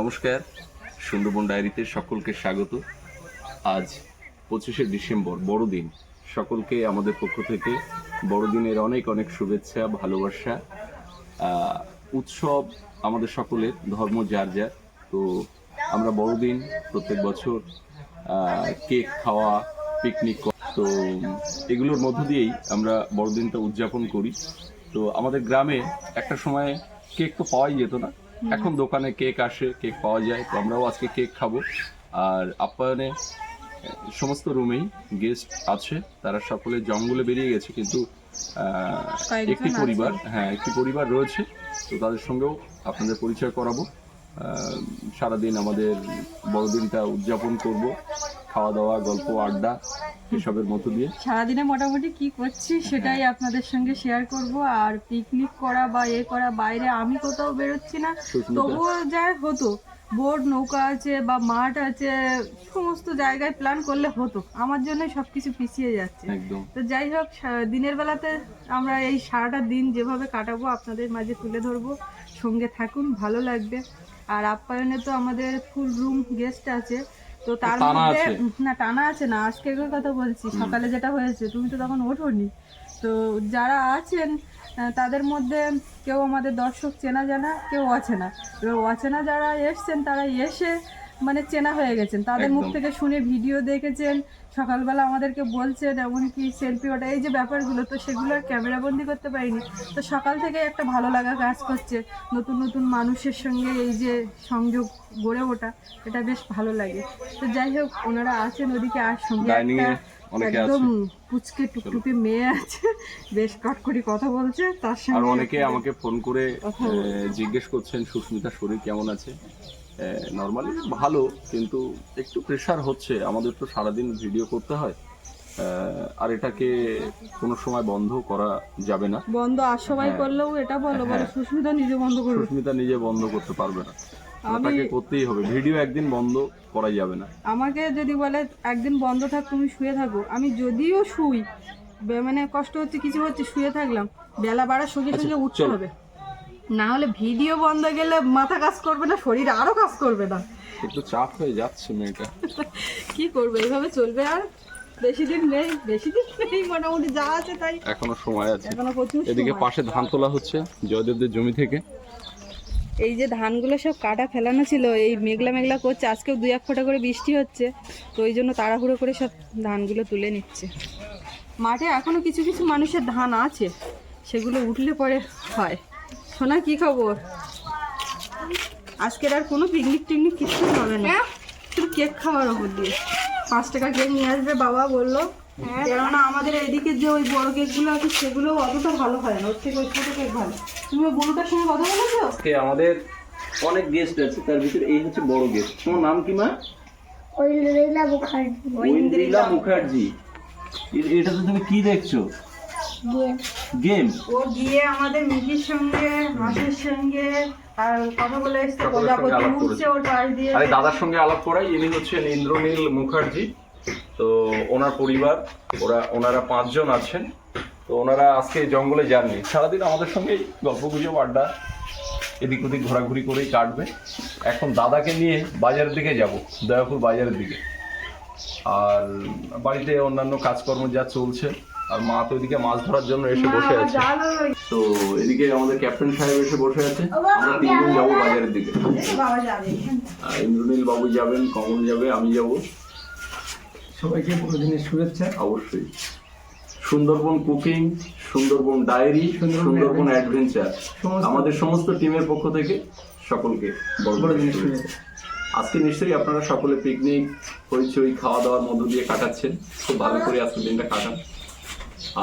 নমস্কার, সুন্দরবন ডায়েরিতে সকলকে স্বাগত। আজ পঁচিশে ডিসেম্বর, বড়দিন। সকলকে আমাদের পক্ষ থেকে বড়দিনের অনেক অনেক শুভেচ্ছা, ভালোবাসা উৎসব আমাদের সকলের, ধর্ম যার যার। তো আমরা বড়দিন প্রত্যেক বছর কেক খাওয়া পিকনিক তো এগুলোর মধ্য দিয়েই আমরা বড়দিনটা উদযাপন করি। তো আমাদের গ্রামে একটা সময় কেক তো পাওয়াই যেত না। এখন দোকানে কেক আসে কেক পাওয়া যায় তো আমরাও আজকে কেক খাব। আর আপ্যায়নে সমস্ত রুমেই গেস্ট আছে তারা সকলে জঙ্গলে বেরিয়ে গেছে কিন্তু একটি পরিবার হ্যাঁ একটি পরিবার রয়েছে তো তাদের সঙ্গেও আপনাদের পরিচয় করাবো। সারাদিন আমাদের বড়দিনটা উদযাপন করব। খাওয়া দাওয়া গল্প আড্ডা এসবের মধ্য দিয়ে। সারাদিনে মোটামুটি কি করছি সেটাই আপনাদের সঙ্গে শেয়ার করব। আর পিকনিক করা বা এ করা বাইরে আমি কোথাও বেরোচ্ছি না? তবুও যা হতো বোট নৌকা আছে বা মাঠ আছে সমস্ত জায়গায় প্ল্যান করলে হতো। আমার জন্য সবকিছু পিছিয়ে যাচ্ছে। তো যাই হোক দিনের বেলাতে আমরা এই সারাটা দিন যেভাবে কাটাবো আপনাদের মাঝে তুলে ধরবো। সঙ্গে থাকুন ভালো লাগবে। আর আপ্যায়নে তো আমাদের ফুল রুম গেস্ট আছে। তো তার মধ্যে না টানা আছে না আজকে কথা বলছি। সকালে যেটা হয়েছে তুমি তো তখন ওঠোনি। তো যারা আছেন তাদের মধ্যে কেউ আমাদের দর্শক চেনা জানা কেউ অচেনা। এবার অচেনা যারা এসছেন তারা এসে মানে চেনা হয়ে গেছেন। তাদের মুখ থেকে শুনে ভিডিও দেখেছেন সকালবেলা আমাদেরকে বলছেন এমনকি সেলফি ওটা এই যে ব্যাপারগুলো তো সেগুলো আর ক্যামেরা বন্দি করতে পারিনি। তো সকাল থেকে একটা ভালো লাগা কাজ করছে নতুন নতুন মানুষের সঙ্গে এই যে সংযোগ গড়ে ওঠা এটা বেশ ভালো লাগে। তো যাই হোক ওনারা আছেন ওদিকে আর সঙ্গে একটা একদম পুচকে টুকটুকে মেয়ে আছে বেশ কটকটি কথা বলছে তার আর সঙ্গে অনেকে আমাকে ফোন করে জিজ্ঞেস করছেন সুস্মিতার শরীর কেমন আছে? নর্মালি ভালো কিন্তু একটু প্রেশার হচ্ছে। আমাদের তো সারাদিন ভিডিও করতে হয়। আর এটাকে কোনো সময় বন্ধ করা যাবে না। বন্ধ আর সবাই হ্যাঁ। করলেও এটা বলো বলো হ্যাঁ। সুস্মিতা নিজে বন্ধ করবে। সুস্মিতা নিজে বন্ধ করতে পারবে না। আমি- ওটাকে করতেই হবে। ভিডিও একদিন বন্ধ করা যাবে না। আমাকে যদি বলে একদিন বন্ধ থাক তুমি শুয়ে থাকো। আমি যদিও শুই মানে কষ্ট হচ্ছে কিছু হচ্ছে শুয়ে থাকলাম। বেলা বাড়ার সঙ্গে সঙ্গে উঠতে হবে। না হলে ভিডিও বন্ধ গেলে মাথা কাজ করবে না শরীর আরও কাজ করবে না। একটু চাপ হয়ে যাচ্ছে মেয়েটা। কি করবে এইভাবে চলবে আর? বেশি দিন নেই বেশি দিন নেই মোটামুটি যা আছে তাই। এখনও সময় আছে। এখনও প্রচুর এদিকে পাশে ধান তোলা হচ্ছে জয়দেবদের জমি থেকে। এই যে ধানগুলো সব কাটা ফেলানো ছিল এই মেঘলা মেঘলা করছে আজকেও দুই এক ফোঁটা করে বৃষ্টি হচ্ছে তো ওই জন্য তাড়াহুড়ো করে সব ধানগুলো তুলে নিচ্ছে। মাঠে এখনও কিছু কিছু মানুষের ধান আছে সেগুলো উঠলে পরে হয়। শোনা কি খবর? আজকের আর কোনো পিকনিক টিকনিক কিছু হবে না। শুধু কেক খাওয়ার ওপর দিয়ে। পাঁচ টাকা কেক নিয়ে আসবে বাবা বলল। কেননা আমাদের এদিকে যে ওই বড় কেকগুলো আছে সেগুলো অতটা ভালো হয় না। ওর থেকে ওই ছোটো কেক ভালো। তুমি ওই বড়টার সঙ্গে কথা বলেছ? আজকে আমাদের অনেক গেস্ট আছে তার ভিতরে এই হচ্ছে বড় গেস্ট তোমার নাম কি মা? ঐন্দ্রিলা মুখার্জি। ঐন্দ্রিলা মুখার্জি। এটা তো তুমি কি দেখছ? গেম? ও গিয়ে আমাদের মিকির সঙ্গে হাসির সঙ্গে আর কথা বলে এসছে প্রজাপতি উঠছে ওর পাশ দিয়ে আরে দাদার সঙ্গে আলাপ করাই ইনি হচ্ছেন ইন্দ্রনীল মুখার্জি। তো ওনার পরিবার ওরা ওনারা পাঁচজন আছেন। তো ওনারা আজকে জঙ্গলে যাননি। সারাদিন আমাদের সঙ্গেই গল্প গুজব আড্ডা এদিক ওদিক ঘোরাঘুরি করেই কাটবে। এখন দাদাকে নিয়ে বাজারের দিকে যাব দয়াপুর বাজারের দিকে। আর বাড়িতে অন্যান্য কাজকর্ম যা চলছে আর মা তো এদিকে মাছ ধরার জন্য এসে বসে আছে। তো এদিকে আমাদের ক্যাপ্টেন সাহেব এসে বসে আছে। আমরা তিনজন যাব বাজারের দিকে। আর ইন্দ্রনীল বাবু যাবেন কমল যাবে আমি যাব। সবাইকে বড়দিনের শুভেচ্ছা। অবশ্যই। Sundarban cooking Sundarban diary Sundarban adventure আমাদের সমস্ত টিমের পক্ষ থেকে সকলকে বড়দিনের শুভেচ্ছা। শুভেচ্ছা। আজকে নিশ্চয়ই আপনারা সকলে পিকনিক হইচই খাওয়া দাওয়ার মধ্য দিয়ে কাটাচ্ছেন। খুব ভালো করে আজকে দিনটা কাটান।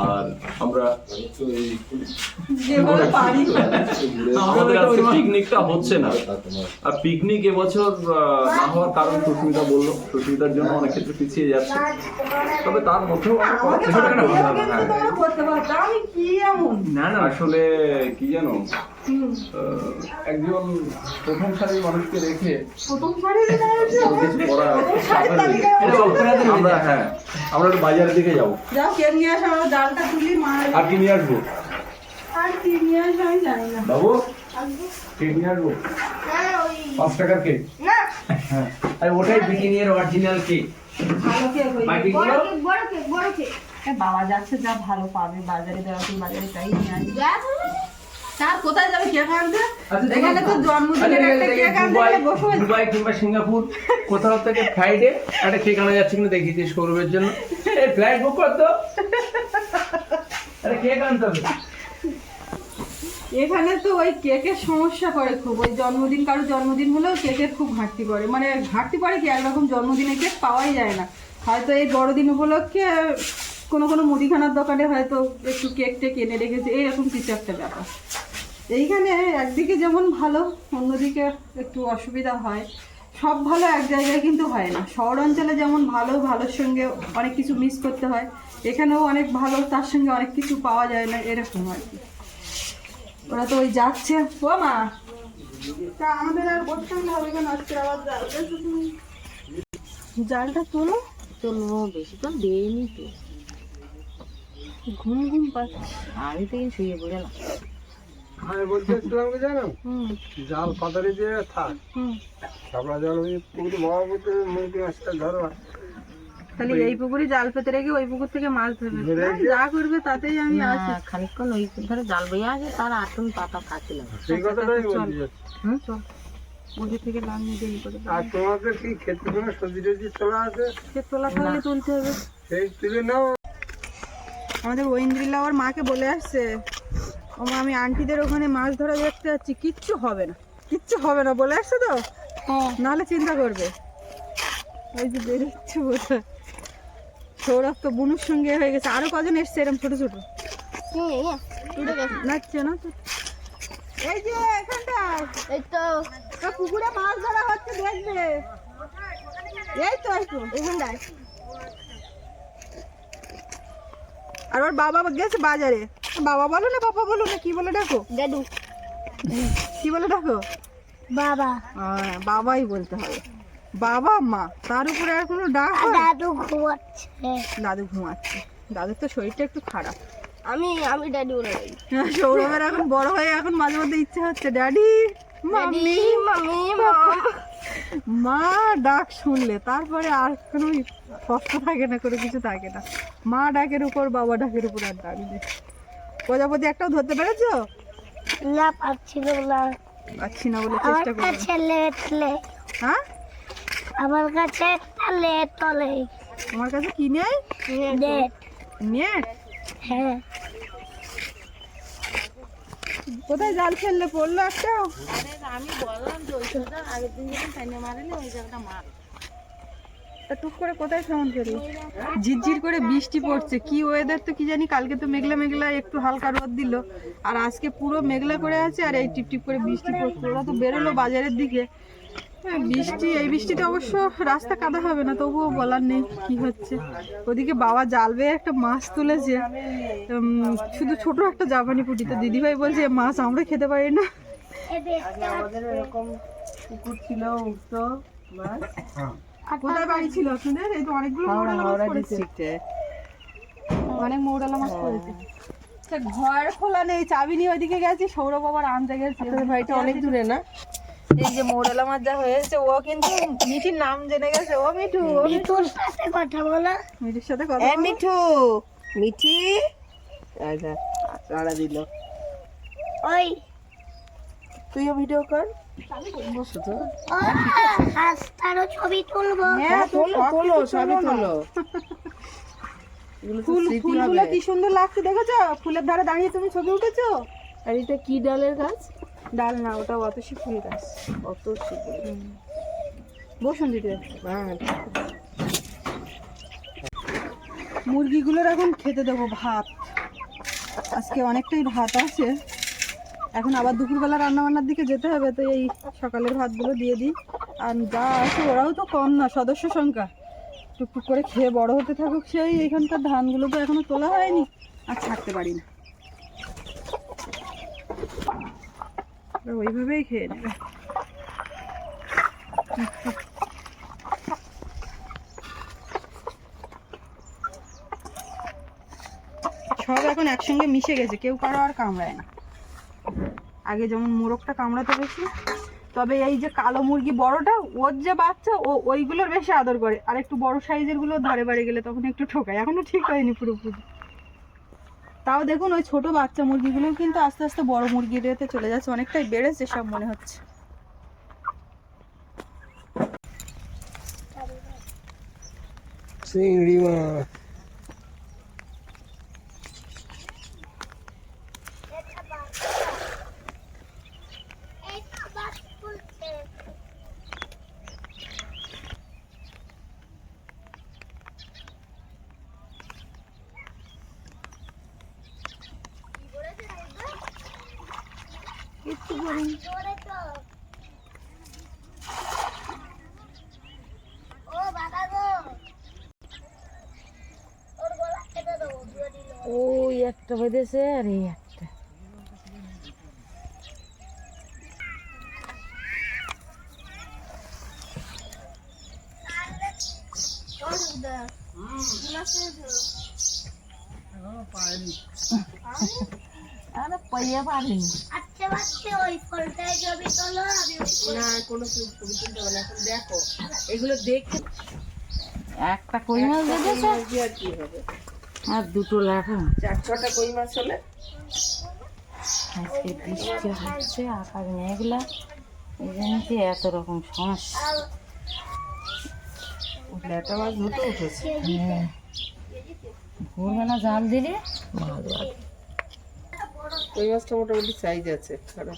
আর আমরা যেভাবে পারি। আমাদের আজকে পিকনিকটা হচ্ছে না। আর পিকনিক এবছর আহ, না হওয়ার কারণ সুস্মিতা বলল। সুস্মিতার জন্য অনেক ক্ষেত্রে পিছিয়ে যাচ্ছে। তবে তার মধ্যেও না না আসলে কি জানো? একজন প্রথম সারির মানুষকে রেখে আমরা হ্যাঁ আমরা একটু বাজারের দিকে যাব। যাও নিয়ে আসো আমরা ডালটা আর কি নিয়ে আসব? বাবু? কেক নিয়ে আসব? পাঁচ টাকার কেক। হ্যাঁ আর ওটাই ব্রিটানিয়ার অরিজিনাল কেক। বাবা যাচ্ছে যা ভালো পাবে। বাজারে দেওয়া তুমি বাজারে তাই নিয়ে আসবে তার কোথায় যাবে কেক আনতে আচ্ছা, এখানে তো জন্মদিনের একটা কেক আনতে বসে দুবাই কিংবা সিঙ্গাপুর কোথাও থেকে ফ্লাইটে একটা কেক আনা যাচ্ছে কিনা দেখি যে সৌরভের জন্য। এই ফ্লাইট বুক করতো আরে কেক আনতে হবে। এখানে তো ওই কেকের সমস্যা করে খুব। ওই জন্মদিন কারও জন্মদিন হলেও কেকের খুব ঘাটতি পড়ে মানে ঘাটতি পড়ে কি একরকম জন্মদিনে কেক পাওয়াই যায় না। হয়তো এই বড়দিন উপলক্ষে কোনো কোনো মুদিখানার দোকানে হয়তো একটু কেক টেক এনে রেখেছে। এইরকম কিছু একটা ব্যাপার। এইখানে একদিকে যেমন ভালো অন্যদিকে একটু অসুবিধা হয়। সব ভালো এক জায়গায় কিন্তু হয় না। শহর অঞ্চলে যেমন ভালো ভালোর সঙ্গে অনেক কিছু মিস করতে হয়। এখানেও অনেক ভালো তার সঙ্গে অনেক কিছু পাওয়া যায় না এরকম আর কি। ওরা তো ওই যাচ্ছে। ও মা! তা আমাদের আর হলে হবে কেন? আজকে আবার জালটা তোলো। চলবো বেশি তো দেয়নি তো। ঘুম ঘুম পাচ্ছে। আমি তো শুয়ে পড়ে না। আমি বলতেছিলাম কি জানো হুম। জাল পাতারি দিয়ে থাক। হুম। সাবলা জল ওই পুকুরে বড় পুকুরে মুরগি মাছটা ধরো। তাহলে এই পুকুরে জাল পেতে রেখে ওই পুকুর থেকে মাছ ধরবে। যা করবে তাতেই আমি আছি খানিকক্ষণ ওই ধরে জাল বইয়া আছে তার তুমি পাতা খাচ্ছিলাম। সেই কথাটাই বলছি। হুম চল। পুজো থেকে নামিয়ে দেরি করে আর তোমাদের কি খেতে কোনো সবজি টবজি তোলা আছে? সে তোলা থাকলে তুলতে হবে। সেই তুলে নাও। আমাদের ঐন্দ্রিলা ওর মাকে বলে আসছে। ও আমি আন্টিদের ওখানে মাছ ধরা দেখতে যাচ্ছি। কিচ্ছু হবে না। কিচ্ছু হবে না বলে আসছে তো? নাহলে চিন্তা করবে। ওই যে বেরোচ্ছে বোধ সৌরভ তো বুনুর সঙ্গে হয়ে গেছে। আরও কজন এসছে এরকম ছোট ছোট? নাচছে না তো? এই যে এখানটায় এই তো। পুকুরে মাছ ধরা হচ্ছে দেখবে। এই তো এই তো। এখানটায়। আর ওর বাবা গেছে বাজারে। বাবা বলো না বাবা বলো না কি বলে ডাকো? দাদু। কি বলে ডাকো? বাবা। হ্যাঁ, বাবাই বলতে হবে। বাবা মা তার উপরে আর কোনো ডাক? দাদু ঘুমাচ্ছে। দাদু ঘুমাচ্ছে। দাদুর তো শরীরটা একটু খারাপ। আমি আমি দাদু বলে হ্যাঁ, সৌরভের এখন বড় হয়ে এখন মাঝে মধ্যে ইচ্ছে হচ্ছে। ড্যাডি মাম্মি মামি মম মা ডাক শুনলে তারপরে আর কোনো কষ্ট থাকে না কোনো কিছু থাকে না। মা ডাকের উপর বাবা ডাকের উপর আর ডাক নেই। প্রজাপতি একটাও ধরতে পেরেছ? না পাচ্ছিল না পাচ্ছি না বলে আমার চেষ্টা করব কাছে লেট লেট হ্যাঁ? আমার কাছে একটা লেট তলে তোমার কাছে কি নেই? নেট। নেট? হ্যাঁ। কোথায় জাল ফেললে পড়ল একটাও? আমি বললাম যে ওই জায়গাটা আগের দিন যখন টাইনে মারেনি ওই জায়গাটা মার তা টুক করে কোথায় ফোন করি? ঝিরঝির করে বৃষ্টি পড়ছে। কি ওয়েদার তো কি জানি কালকে তো মেঘলা মেঘলা একটু হালকা রোদ দিল। আর আজকে পুরো মেঘলা করে আছে আর এই টিপ টিপ করে বৃষ্টি পড়ছে। ওরা তো বেরোলো বাজারের দিকে। হ্যাঁ, বৃষ্টি এই বৃষ্টিতে অবশ্য রাস্তা কাদা হবে না তবুও বলার নেই কি হচ্ছে। ওদিকে বাবা জাল বেয়ে একটা মাছ তুলেছে। শুধু ছোট একটা জাপানি পুটি তো দিদিভাই বলছে মাছ আমরা খেতে পারি না। কোথায় বাড়ি ছিল আপনাদের? এই তো অনেকগুলো মৌরালা মাছ পড়েছে। অনেক মাছ পড়েছে। ঘর খোলা নেই চাবি নিয়ে ওইদিকে গেছি সৌরভ আবার আনতে গেছে। ভাইটা অনেক দূরে না? এই যে মৌরালা মাছ যা হয়েছে ও কিন্তু মিঠির নাম জেনে গেছে। ও মিঠু তোর সাথে কথা বলা। মিঠির সাথে কথা বলো। মিঠু মিঠি। আচ্ছা তাড়া দিল। ওই। তুইও ভিডিও কর। ছবি তুলবো। হ্যাঁ তো তোলো সবই তোলো ফুল ফুলগুলো কি সুন্দর লাগছে দেখেছ? ফুলের ধারে দাঁড়িয়ে তুমি ছবি উঠেছো? আর এটা কি ডালের গাছ? ডাল না ওটা অতসী ফুল গাছ। বসুন হ্যাঁ মুরগিগুলোর এখন খেতে দেবো ভাত। আজকে অনেকটাই ভাত আছে। এখন আবার দুপুরবেলা রান্না বান্নার দিকে যেতে হবে, তো এই সকালের ভাতগুলো দিয়ে দিই। আর যা আছে ওরাও তো কম না, সদস্য সংখ্যা। টুকটুক করে খেয়ে বড় হতে থাকুক সেই, এখানকার ধানগুলো তো এখনও তোলা হয়নি, আর ছাড়তে পারি না। ওইভাবেই খেয়ে নেবে। সব এখন একসঙ্গে মিশে গেছে, কেউ কারও আর কামড়ায় না। আগে যেমন মোরগটা কামড়াতে বেশি তবে এই যে কালো মুরগি বড়টা, ওর যে বাচ্চা, ও ওইগুলোর বেশি আদর করে। আর একটু বড় সাইজেরগুলো ধরে বাড়ি গেলে তখন একটু ঠোকায়। এখনও ঠিক হয়নি পুরোপুরি। তাও দেখুন, ওই ছোট বাচ্চা মুরগিগুলো কিন্তু আস্তে আস্তে বড় মুরগির এতে চলে যাচ্ছে। অনেকটাই বেড়েছে সব মনে হচ্ছে। চিংড়ি মাছ এটা বাস ফুলছে একটু করিনি জোরে তো ও বাবা গো ওর গলা কেটে দেবো দিয়ে দিল ওই একটা বেঁধেছে আর এই একটা। আরে পাইয়া পারিনি আচ্ছা বাচ্চা ওই ফলটায় ছবি তোলো আমি ওই ফল- না কোনো ছবি তুলতে হবে এখন দেখো। এগুলো দেখে একটা কই মাছ বেঁধেছে? আর কি হবে। আর দুটো লাঠা চার ছটা কই মাছ হলে? আজকে বৃষ্টি হচ্ছে আকাশ মেঘলা। এই জন্যতে এত রকম সমস্যা? ল্যাটা মাছ দুটো উঠেছে। হ্যাঁ। ভোরবেলা জাল দিলে? মাছ বাঁধে। কই মাছটা মোটামুটি সাইজ আছে খারাপ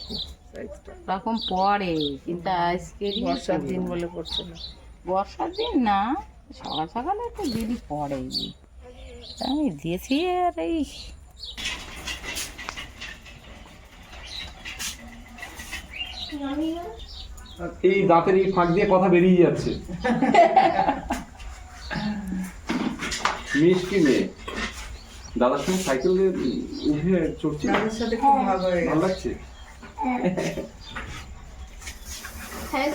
সাইজটা রকম পড়ে কিন্তু আজকে বর্ষার দিন। বলে পড়ছে না। বর্ষার দিন না সকাল সকালে একটু দিদি পড়ে আমি দিয়েছি আর এই এই দাঁতের এই ফাঁক দিয়ে কথা বেরিয়ে যাচ্ছে। মিষ্টি মেয়ে। দাদার সঙ্গে সাইকেল দিয়ে উঠে চড়ছি। তাদের সাথে খুব ভাগ হয়ে ভালো লাগছে? হ্যাঁ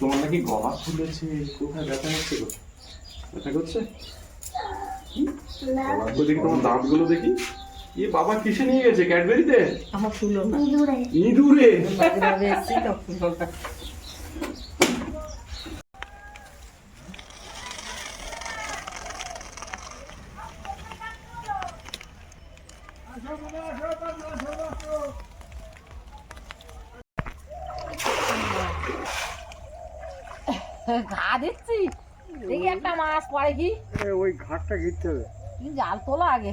তোমার নাকি গলা ফুলেছে কোথায় ব্যথা হচ্ছে গো? ব্যথা করছে? গলা দেখি তোমার দাঁতগুলো দেখি? এ বাবা কিসে নিয়ে গেছে? ক্যাডবেরিতে আমার ফুলো ইঁদুরে। দূরে ইঁদুরে বাবুরাবে এসছি তো ফুলো না ঘা দিচ্ছি দেখি একটা মাছ পড়ে কি ওই ঘাটটা ঘিরতে হবে তুমি জাল তোলো আগে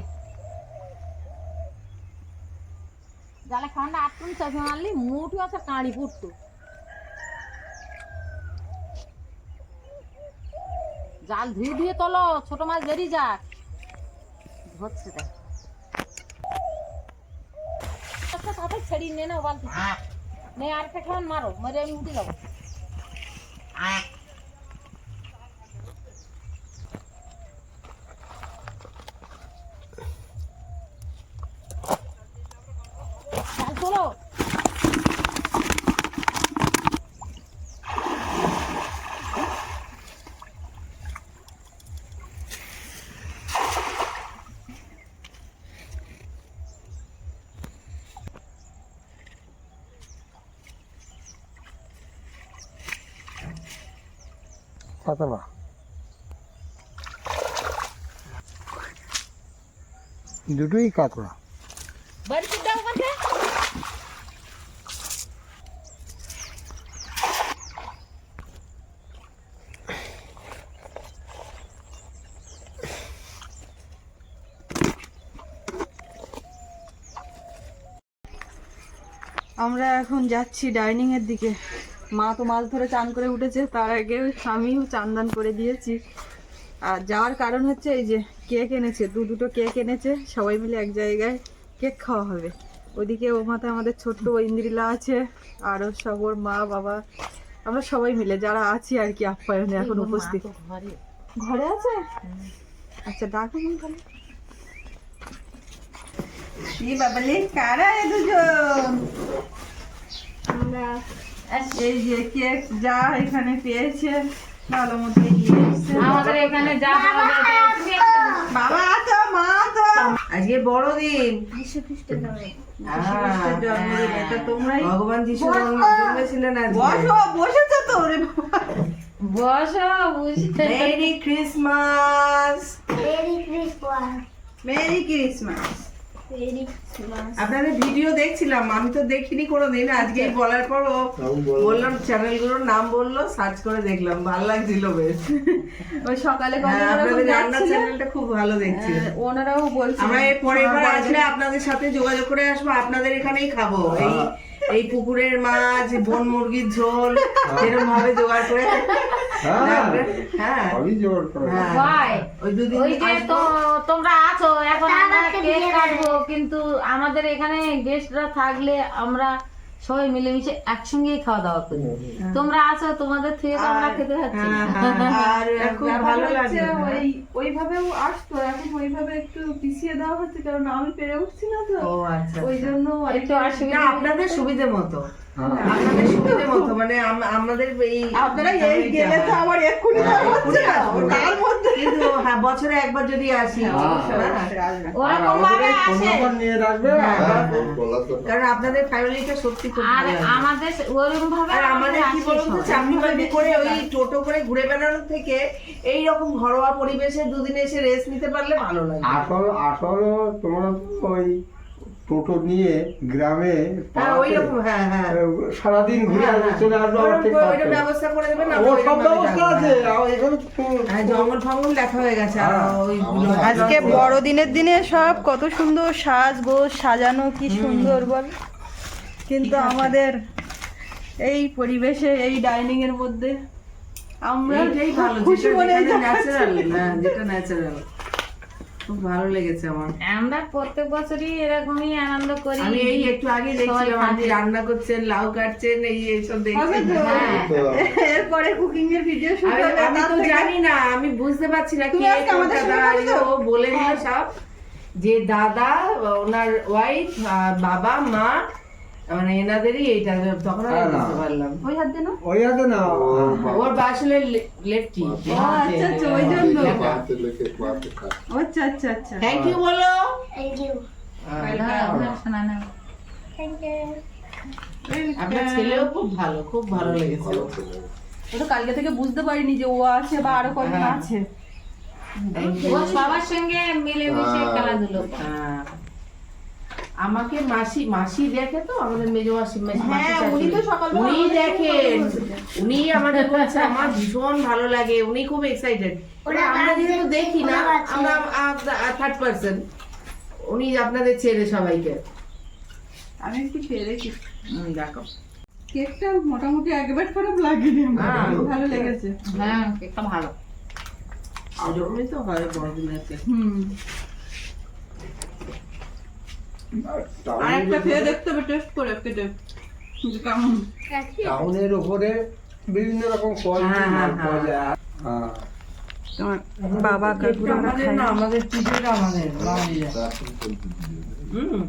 জালে খান্ডা আটকুন চশমা মারলি মুঠি আছে কাঁড়ি ফুটতো জাল ধুয়ে ধুয়ে তোলো ছোট মাছ বেরিয়ে যাক ধরছে দেখ একটা সাথে ছেড়িয়ে নে না বালতি নে আরেকটা কেমন মারো মারে আমি উঠে যাব জাল তোলো কাতলা দুটোই কাছে আমরা এখন যাচ্ছি ডাইনিং এর দিকে। মা তো মাছ ধরে চান করে উঠেছে তার আগে আমিও চান দান করে দিয়েছি। আর যাওয়ার কারণ হচ্ছে এই যে কেক এনেছে দু দুটো কেক এনেছে সবাই মিলে এক জায়গায় কেক খাওয়া হবে। ওদিকে ও মাথায় আমাদের ছোট্ট ইন্দ্রিলা আছে আরও সব ওর মা বাবা আমরা সবাই মিলে যারা আছি আর কি আপ্যায়নে এখন উপস্থিত। ঘরে। ঘরে আছে? আচ্ছা ডাকুন তাহলে। কি বাবালে কারা এ দুজন? এই যে কেক যা এখানে পেয়েছে ভালো মতো নিয়ে আমাদের এখানে যা পাওয়া যায় তাই আছে। বাবা তো মা তো আজকে তোমরাই ভগবান যিশু জন্মেছিলেন বসো বসেছো তো ওরে বসো বুঝতে merry Christmas merry Christmas merry Christmas আপনাদের ভিডিও দেখছিলাম আমি তো দেখিনি কোনোদিন আজকেই বলার পর ও বললাম চ্যানেলগুলোর নাম বলল সার্চ করে দেখলাম ভালো লাগছিল বেশ। ওই সকালে হ্যাঁ, আপনাদের রান্নার চ্যানেলটা খুব ভালো দেখছি। ওনারাও বলছে আমরা এর পরের বার আসলে আপনাদের সাথে যোগাযোগ করে আসব আপনাদের এখানেই খাব। এই এই পুকুরের মাছ বন মুরগির ঝোল এরকম ভাবে জোগাড় করে। হ্যাঁ। হ্যাঁ। Why? ওই দুদিন ওই যে তো তোমরা আছো এখন আমরা কেক কাটবো কিন্তু আমাদের এখানে গেস্টরা থাকলে আমরা সবাই মিলেমিশে একসঙ্গেই খাওয়া দাওয়া করি। তোমরা আছো তোমাদের থেকে তো আমরা খেতে পাচ্ছি। হ্যাঁ, হ্যাঁ। আর খুব ভালো হচ্ছে লাগে হ্যাঁ। ওই ওইভাবেও আসতো এখন ওইভাবে একটু পিছিয়ে দেওয়া হচ্ছে কারণ আমি পেরে উঠছি না তো। ও আচ্ছা ওই জন্য একটু অসুবিধা আপনাদের সুবিধে মতো। মানে আমাদের এই আপনারা এই গেলে তো আমার এক্ষুনি হচ্ছে তার মধ্যে। কিন্তু হ্যাঁ বছরে একবার যদি আসি হ্যাঁ। কারণ আপনাদের ফ্যামিলিটা সত্যি খুব আর আমাদের ওরকম ভাবে আর আমাদের কি বলুন তো চাকরি বাকরি করে ওই টোটো করে ঘুরে বেড়ানোর থেকে এই রকম ঘরোয়া পরিবেশে দুদিন এসে রেস্ট নিতে পারলে ভালো লাগে। আসল আসল তোমরা ওই টোটো নিয়ে গ্রামে হ্যাঁ হ্যাঁ হ্যাঁ। সারাদিন ঘুরে। চলে আসবে ব্যবস্থা করে দেবেন সব ব্যবস্থা আছে। জঙ্গল ফঙ্গল দেখা হয়ে গেছে। আজকে বড়দিনের দিনে সব কত সুন্দর সাজ গোজ সাজানো কি সুন্দর বল। কিন্তু আমাদের এই পরিবেশে এই ডাইনিং এর মধ্যে আমরা ভালো খুশি মনে যেটা ন্যাচারাল হ্যাঁ যেটা ন্যাচারাল খুব ভালো লেগেছে আমার। আমরা প্রত্যেক বছরই এরকমই আনন্দ করি। আমি এই একটু আগে দেখছিলাম আপনি রান্না করছেন লাউ কাটছেন এই এইসব দেখছি হ্যাঁ। এরপরে কুকিং এর ভিডিও শুরু আমি হবে আমি তো জানি না আমি বুঝতে পারছি না কে আমাদের দাদা ও বলে। দিল সব। যে দাদা ওনার ওয়াইফ বাবা মা মানে এনাদেরই এইটা তখন আমি হ্যাঁ, বুঝতে পারলাম। ওই হাত দেন ওই আছে না ওর আসলে লেফটি আচ্ছা আচ্ছা ওই জন্য। আচ্ছা আচ্ছা আচ্ছা। থ্যাংক ইউ বলো। থ্যাংক ইউ দাঁড়াও, দাঁড়াও, শোনা না। থ্যাংক ইউ আপনার ছেলেও খুব ভালো খুব ভালো লেগেছে। ও তো কালকে থেকে বুঝতে পারিনি যে ও আছে বা আরও কজন হ্যাঁ। আছে। ও সবার সঙ্গে মিলেমিশে খেলাধুলো। হ্যাঁ। আমাকে মাসি মাসি দেখে তো আমাদের মেজ মাসি হ্যাঁ, উনি তো সকালবেলা উনি দেখেন উনি আমাদের বলছে আমার ভীষণ ভালো লাগে। উনি খুব এক্সাইটেড আমরা যেহেতু দেখি না আমরা থার্ড পার্সন উনি আপনাদের ছেড়ে সবাইকে। আমি একটু খেয়ে দেখি। কেকটা মোটামুটি একবার খারাপ লাগেনি। হ্যাঁ। ভালো লেগেছে। হ্যাঁ কেকটা ভালো। এরকমই তো হয় বড়দিনের কেক। হুম। আর একটা খেয়ে দেখতে হবে টেস্ট করে কেটে কেমন? টাউনের ওপরে বিভিন্ন রকম ফল হ্যাঁ, হ্যাঁ, পাওয়া হ্যাঁ। যায়। তোমার বাবা কাকুরা আমাদের না? আমাদের আমাদের হুম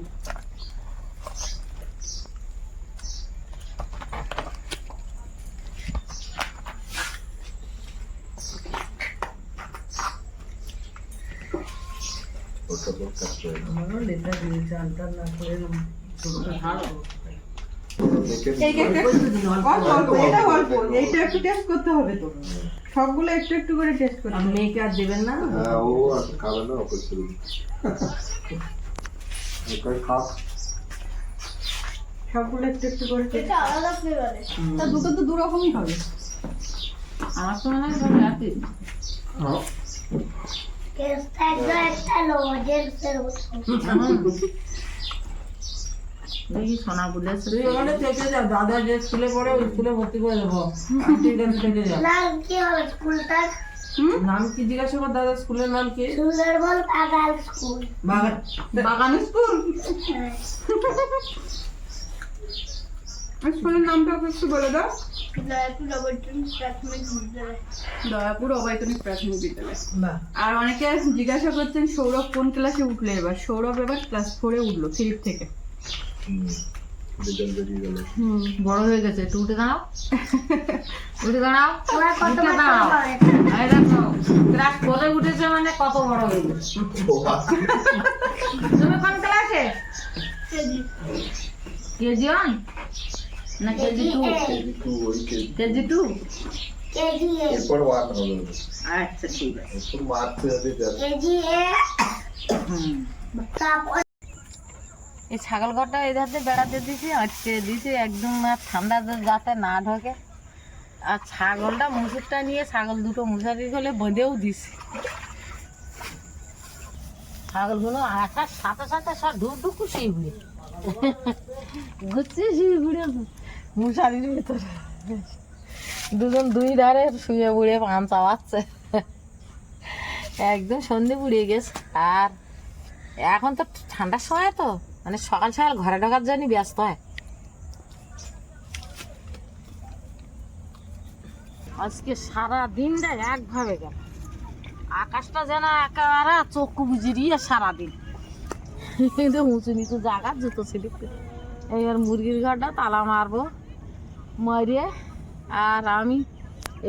আমারও লেটা দিয়েছে আনটার না করে ভালো এই কেকটা অল্প অল্প এটা অল্প এইটা একটু টেস্ট করতে হবে তো সবগুলো একটু একটু করে টেস্ট করতে হবে। মেয়েকে আর দেবেন না? সবগুলো একটু একটু করে এটা আলাদা ফ্লেভারের তা দুটো তো দু রকমই হবে। আমার তো মনে হয় একই। দেখি সোনা বলেছে তুই ওখানে থেকে যা দাদা যে স্কুলে পড়ে ওই স্কুলে ভর্তি করে দেবো। আন্টির কাছে থেকে যা। নাম কি হবে স্কুলটার নাম কি জিজ্ঞাসা কর দাদা স্কুলের নাম কি? সুন্দরবন পাগাল স্কুল। বাগান বাগান স্কুল? স্কুলের নামটা একটু বলে দাও। দয়াপুর অবৈতনিক প্রাথমিক বিদ্যালয়। আর অনেকে জিজ্ঞাসা করছেন সৌরভ কোন ক্লাসে উঠল এবার? সৌরভ এবার ক্লাস ফোরে উঠল থ্রি থেকে। বড় হয়ে গেছে। একটু উঠে দাঁড়াও। উঠে দাঁড়াও। উঠে দাঁড়াও। করে? দেখো ক্লাস ফোরে উঠেছে মানে কত বড় হয়ে গেছে। তুমি কোন ক্লাসে? KG one? না KG two KG. Two KG A. এরপর ওয়ান হবে আচ্ছা ঠিক আছে। এরপর মারতে হবে কেজি তারপর এই ছাগল ঘরটা এই ধারে বেড়াতে দিছি আটকে দিছি একদম আর ঠান্ডা যাতে না ঢোকে। আর ছাগলটা মুসুরটা নিয়ে ছাগল দুটো মশারি হলে বেঁধেও দিছি ছাগলগুলো আসার সাথে সাথে সব ঢুক ঢুকু সেই ঘুরে ঘুরছে সেই ঘুরে মশারির ভিতরে। দুজন দুই ধারে শুয়ে বুড়ে পান চাওয়াচ্ছে একদম সন্ধে বুড়িয়ে গেছে। আর এখন তো ঠান্ডার সময় তো মানে সকাল সকাল ঘরে ঢোকার জন্য ব্যস্ত হয়। আজকে সারা দিনটা একভাবে গেল। আকাশটা যেন একেবারে চক্ষু বুঝিয়ে সারাদিন। কিন্তু উঁচু নিচু জায়গা জুতো ছিলিপ এবার মুরগির ঘরটা তালা মারবো। মারিয়ে, আর আমি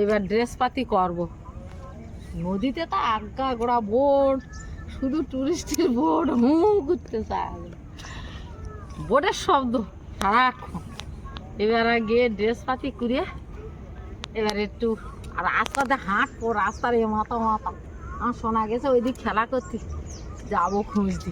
এবার ড্রেস পাতি করব। নদীতে তো আজ্ঞা গোড়া বোট, শুধু টুরিস্টের বোট হু ঘুরতে চায় বোটের শব্দ, সারাক্ষণ। এবার গিয়ে ড্রেস পাতি করে এবার একটু আর রাস্তাতে হাঁটবো, রাস্তার এ মাথা মাথা। আমার শোনা গেছে ওই দিক খেলা করতে। যাব খুঁজতে